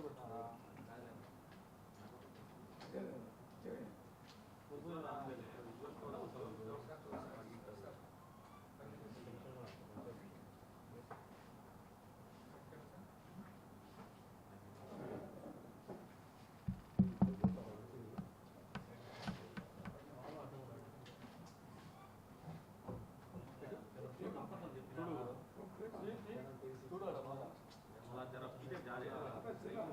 그렇구나. 아.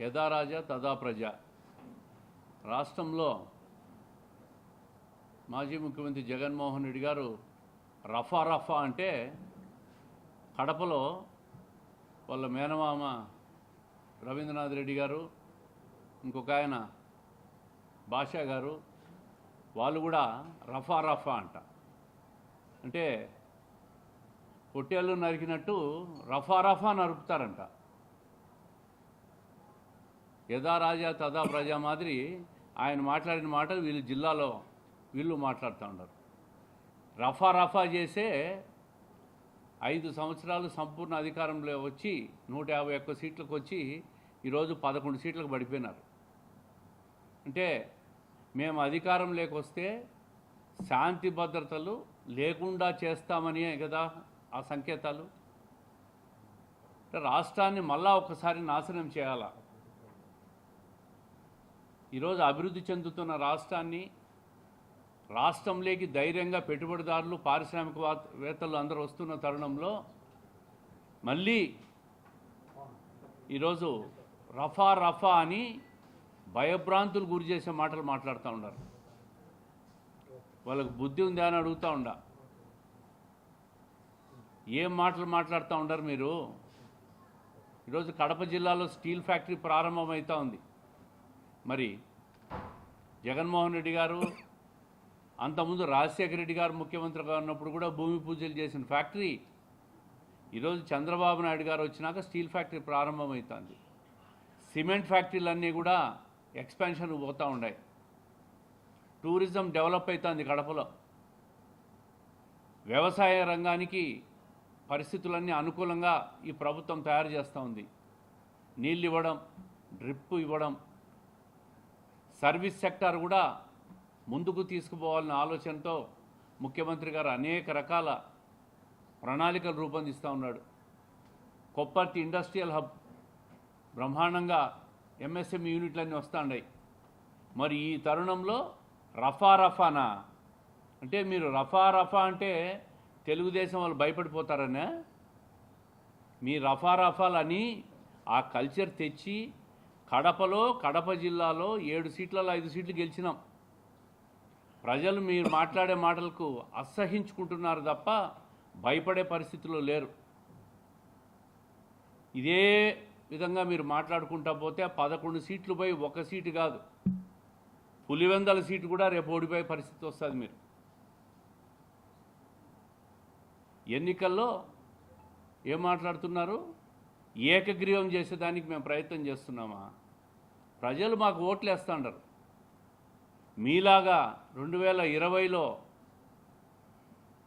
యథా రాజా తదా ప్రజ. రాష్ట్రంలో మాజీ ముఖ్యమంత్రి జగన్మోహన్ రెడ్డి గారు రఫా రఫా అంటే కడపలో వాళ్ళ మేనమామ రవీంద్రనాథ్ రెడ్డి గారు ఇంకొక ఆయన భాషా గారు వాళ్ళు కూడా రఫా రఫా అంట. అంటే పొట్టేళ్ళు నరికినట్టు రఫా రఫా నరుపుతారంట యథా రాజా తదా ప్రజా మాదిరి ఆయన మాట్లాడిన మాట వీళ్ళు జిల్లాలో వీళ్ళు మాట్లాడుతూ ఉన్నారు. రఫా రఫా చేసే ఐదు సంవత్సరాలు సంపూర్ణ అధికారంలో వచ్చి నూట యాభై ఒక్క సీట్లకు వచ్చి ఈరోజు పదకొండు సీట్లకు పడిపోయినారు. అంటే మేము అధికారం లేకొస్తే శాంతి భద్రతలు లేకుండా చేస్తామని కదా ఆ సంకేతాలు? రాష్ట్రాన్ని మళ్ళా ఒకసారి నాశనం చేయాలా? ఈరోజు అభివృద్ధి చెందుతున్న రాష్ట్రాన్ని రాష్ట్రంలోకి ధైర్యంగా పెట్టుబడిదారులు పారిశ్రామికవేత్తలు అందరూ వస్తున్న తరుణంలో మళ్ళీ ఈరోజు రఫా రఫా అని భయభ్రాంతులు గురి చేసే మాటలు మాట్లాడుతూ ఉన్నారు. వాళ్ళకు బుద్ధి ఉందా అని అడుగుతూ ఉండా. ఏం మాటలు మాట్లాడుతూ ఉండరు మీరు? ఈరోజు కడప జిల్లాలో స్టీల్ ఫ్యాక్టరీ ప్రారంభమవుతూ ఉంది. మరి జగన్మోహన్ రెడ్డి గారు అంతకుముందు రాజశేఖర రెడ్డి గారు ముఖ్యమంత్రిగా ఉన్నప్పుడు కూడా భూమి పూజలు చేసిన ఫ్యాక్టరీ. ఈరోజు చంద్రబాబు నాయుడు గారు వచ్చినాక స్టీల్ ఫ్యాక్టరీ ప్రారంభమవుతుంది. సిమెంట్ ఫ్యాక్టరీలన్నీ కూడా ఎక్స్పాన్షన్ పోతూ ఉన్నాయి. టూరిజం డెవలప్ అవుతుంది కడపలో. వ్యవసాయ రంగానికి పరిస్థితులన్నీ అనుకూలంగా ఈ ప్రభుత్వం తయారు చేస్తూ ఉంది. నీళ్ళు ఇవ్వడం డ్రిప్ ఇవ్వడం సర్వీస్ సెక్టార్ కూడా ముందుకు తీసుకుపోవాలనే ఆలోచనతో ముఖ్యమంత్రి గారు అనేక రకాల ప్రణాళికలు రూపొందిస్తూ ఉన్నాడు. కొప్పర్తి ఇండస్ట్రియల్ హబ్ బ్రహ్మాండంగా ఎంఎస్ఎంఈ యూనిట్లన్నీ వస్తున్నాయి మరి ఈ తరుణంలో రఫా రఫానా? అంటే మీరు రఫా రఫా అంటే తెలుగుదేశం వాళ్ళు భయపడిపోతారనే? మీ రఫా రఫాలని ఆ కల్చర్ తెచ్చి కడపలో కడప జిల్లాలో ఏడు సీట్లలో ఐదు సీట్లు గెలిచినాం. ప్రజలు మీరు మాట్లాడే మాటలకు అసహించుకుంటున్నారు తప్ప భయపడే పరిస్థితిలో లేరు. ఇదే విధంగా మీరు మాట్లాడుకుంటా పోతే పదకొండు సీట్లు పోయి ఒక సీటు కాదు. పులివెందల సీటు కూడా రేపు ఓడిపోయే పరిస్థితి వస్తుంది మీరు. ఎన్నికల్లో ఏం మాట్లాడుతున్నారు? ఏకగ్రీవం చేసేదానికి మేము ప్రయత్నం చేస్తున్నామా? ప్రజలు మాకు ఓట్లు వేస్తాండరు మీలాగా రెండు వేల ఇరవైలో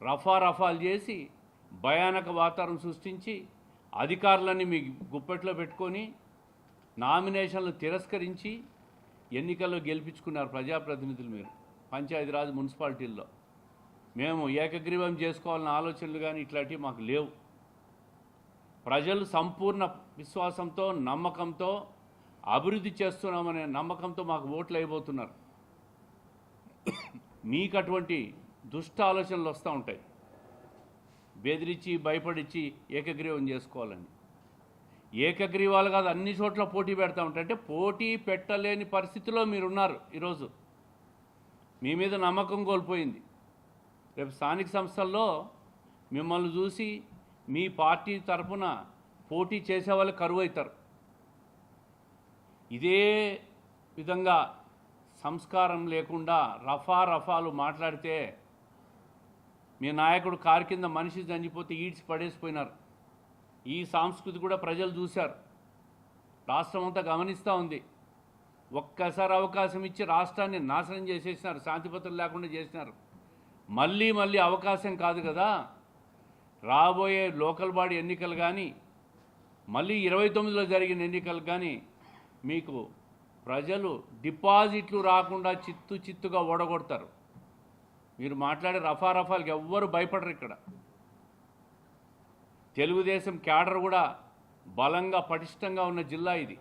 రఫా రఫాలు చేసి భయానక వాతావరణం సృష్టించి అధికారులన్నీ మీ గుప్పెట్లో పెట్టుకొని నామినేషన్లు తిరస్కరించి ఎన్నికల్లో గెలిపించుకున్నారు ప్రజాప్రతినిధులు మీరు పంచాయతీరాజ్ మున్సిపాలిటీల్లో. మేము ఏకగ్రీవం చేసుకోవాలన్న ఆలోచనలు కానీ ఇట్లాంటివి మాకు లేవు. ప్రజలు సంపూర్ణ విశ్వాసంతో నమ్మకంతో అభివృద్ధి చేస్తున్నామనే నమ్మకంతో మాకు ఓట్లు అయిపోతున్నారు. మీకు అటువంటి దుష్ట ఆలోచనలు వస్తూ ఉంటాయి. బెదిరించి భయపడిచ్చి ఏకగ్రీవం చేసుకోవాలని ఏకగ్రీవాలు కాదు అన్ని చోట్ల పోటీ పెడతా ఉంటాయి. అంటే పోటీ పెట్టలేని పరిస్థితిలో మీరున్నారు ఈరోజు. మీ మీద నమ్మకం కోల్పోయింది. రేపు స్థానిక సంస్థల్లో మిమ్మల్ని చూసి మీ పార్టీ తరఫున పోటీ చేసేవాళ్ళు కరువు అవుతారు ఇదే విధంగా సంస్కారం లేకుండా రఫా రఫాలు మాట్లాడితే మీ నాయకుడు కారు కింద మనిషి చనిపోతే ఈడ్చి పడేసిపోయినారు. ఈ సంస్కృతి కూడా ప్రజలు చూశారు. రాష్ట్రం అంతా గమనిస్తూ ఉంది. ఒక్కసారి అవకాశం ఇచ్చి రాష్ట్రాన్ని నాశనం చేసేసినారు శాంతిపత్రం లేకుండా చేసినారు. మళ్ళీ మళ్ళీ అవకాశం కాదు కదా. రాబోయే లోకల్ బాడీ ఎన్నికలు కానీ మళ్ళీ ఇరవై తొమ్మిదిలో జరిగిన ఎన్నికలు కానీ మీకు ప్రజలు డిపాజిట్లు రాకుండా చిత్తు చిత్తుగా ఓడగొడతారు. మీరు మాట్లాడే రఫా రఫాలకి ఎవ్వరు భయపడరు ఇక్కడ. తెలుగుదేశం క్యాడర్ కూడా బలంగా పటిష్టంగా ఉన్న జిల్లా ఇది.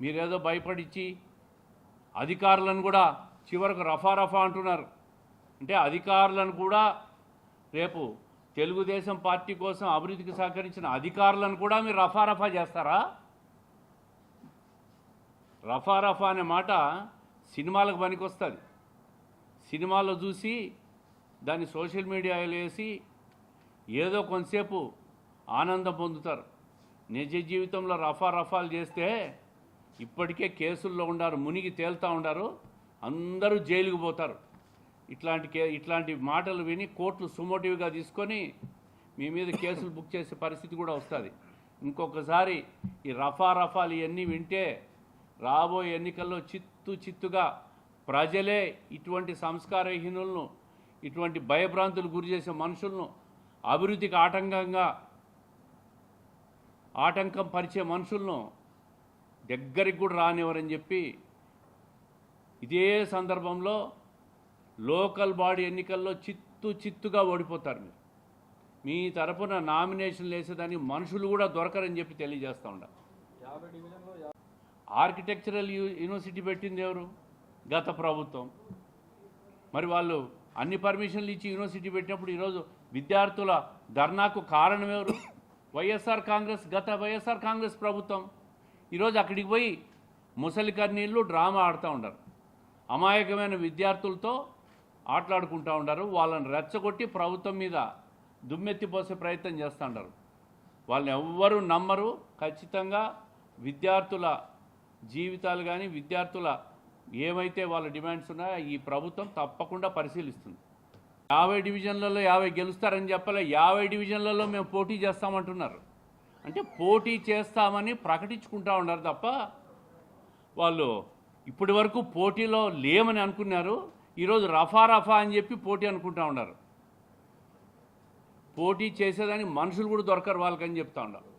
మీరేదో భయపడిచ్చి అధికారులను కూడా చివరకు రఫా రఫా అంటున్నారు. అంటే అధికారులను కూడా రేపు తెలుగుదేశం పార్టీ కోసం అభివృద్ధికి సహకరించిన అధికారులను కూడా మీరు రఫారఫా చేస్తారా? రఫారఫా అనే మాట సినిమాలకు పనికొస్తుంది. సినిమాలో చూసి దాన్ని సోషల్ మీడియాలో వేసి ఏదో కొంతసేపు ఆనందం పొందుతారు. నిజ జీవితంలో రఫా రఫాలు చేస్తే ఇప్పటికే కేసుల్లో ఉండారు మునిగి తేలుతూ ఉండారు అందరూ జైలుకు పోతారు. ఇట్లాంటి కే ఇట్లాంటి మాటలు విని కోర్టులు సుమోటివ్గా తీసుకొని మీ మీద కేసులు బుక్ చేసే పరిస్థితి కూడా వస్తుంది. ఇంకొకసారి ఈ రఫా రఫాలు ఇవన్నీ వింటే రాబోయే ఎన్నికల్లో చిత్తు చిత్తుగా ప్రజలే ఇటువంటి సంస్కారహీనులను ఇటువంటి భయభ్రాంతులు గురి చేసే మనుషులను అభివృద్ధికి ఆటంకంగా ఆటంకం పరిచే మనుషులను దగ్గరికి కూడా రానివ్వరని చెప్పి ఇదే సందర్భంలో లోకల్ బాడీ ఎన్నికల్లో చిత్తు చిత్తుగా ఓడిపోతారు మీరు. మీ తరపున నామినేషన్లు వేసేదానికి మనుషులు కూడా దొరకరని చెప్పి తెలియజేస్తూ ఉండ. ఆర్కిటెక్చరల్ యూనివర్సిటీ పెట్టింది ఎవరు? గత ప్రభుత్వం. మరి వాళ్ళు అన్ని పర్మిషన్లు ఇచ్చి యూనివర్సిటీ పెట్టినప్పుడు ఈరోజు విద్యార్థుల ధర్నాకు కారణం ఎవరు? వైఎస్ఆర్ కాంగ్రెస్ గత వైఎస్ఆర్ కాంగ్రెస్ ప్రభుత్వం. ఈరోజు అక్కడికి పోయి ముసలి కన్నీళ్ళు డ్రామా ఆడుతూ ఉండరు. అమాయకమైన విద్యార్థులతో ఆటలాడుకుంటూ ఉండరు. వాళ్ళని రెచ్చగొట్టి ప్రభుత్వం మీద దుమ్మెత్తిపోసే ప్రయత్నం చేస్తూ వాళ్ళని ఎవ్వరూ నమ్మరు. ఖచ్చితంగా విద్యార్థుల జీవితాలు కానీ విద్యార్థుల ఏవైతే వాళ్ళ డిమాండ్స్ ఉన్నాయో ఈ ప్రభుత్వం తప్పకుండా పరిశీలిస్తుంది. యాభై డివిజన్లలో యాభై గెలుస్తారని చెప్పలే యాభై డివిజన్లలో మేము పోటీ చేస్తామంటున్నారు. అంటే పోటీ చేస్తామని ప్రకటించుకుంటా ఉన్నారు తప్ప వాళ్ళు ఇప్పటి వరకు పోటీలో లేమని అనుకున్నారు. ఈరోజు రఫా రఫా అని చెప్పి పోటీ అనుకుంటా ఉన్నారు. పోటీ చేసేదానికి మనుషులు కూడా దొరకరు వాళ్ళకని చెప్తా ఉన్నారు.